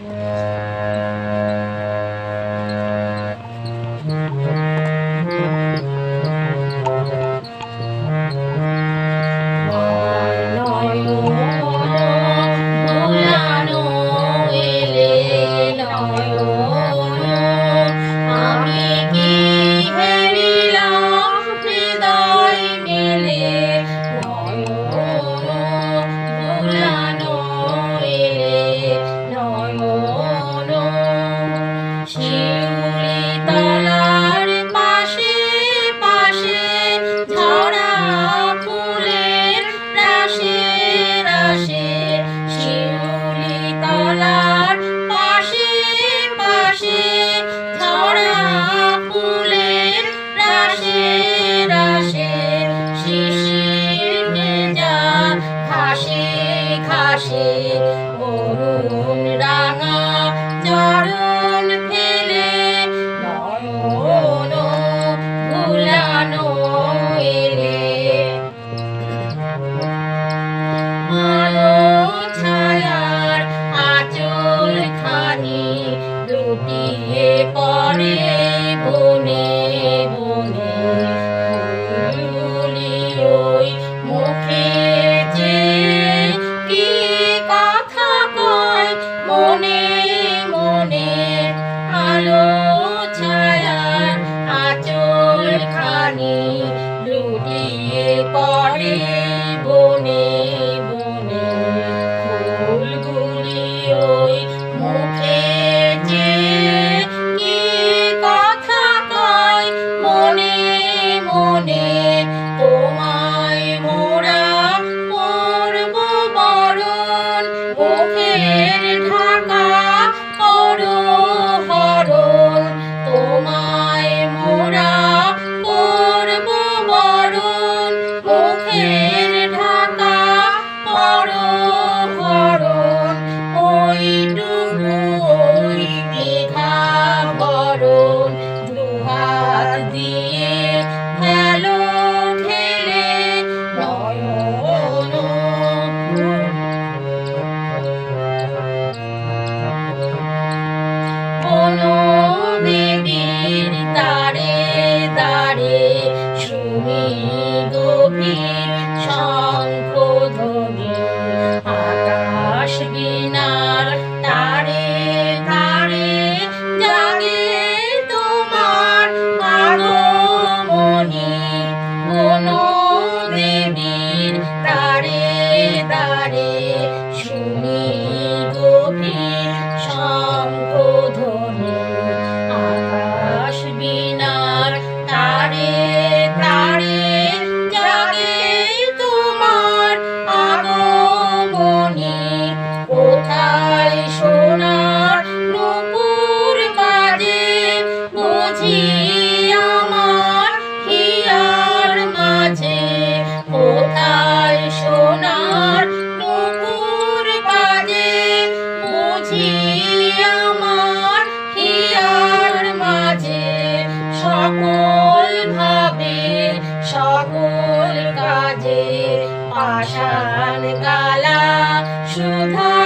Música Walking. আমার here মাঝে সকল ভাবে সকল কাজে পাশান কালা সুধা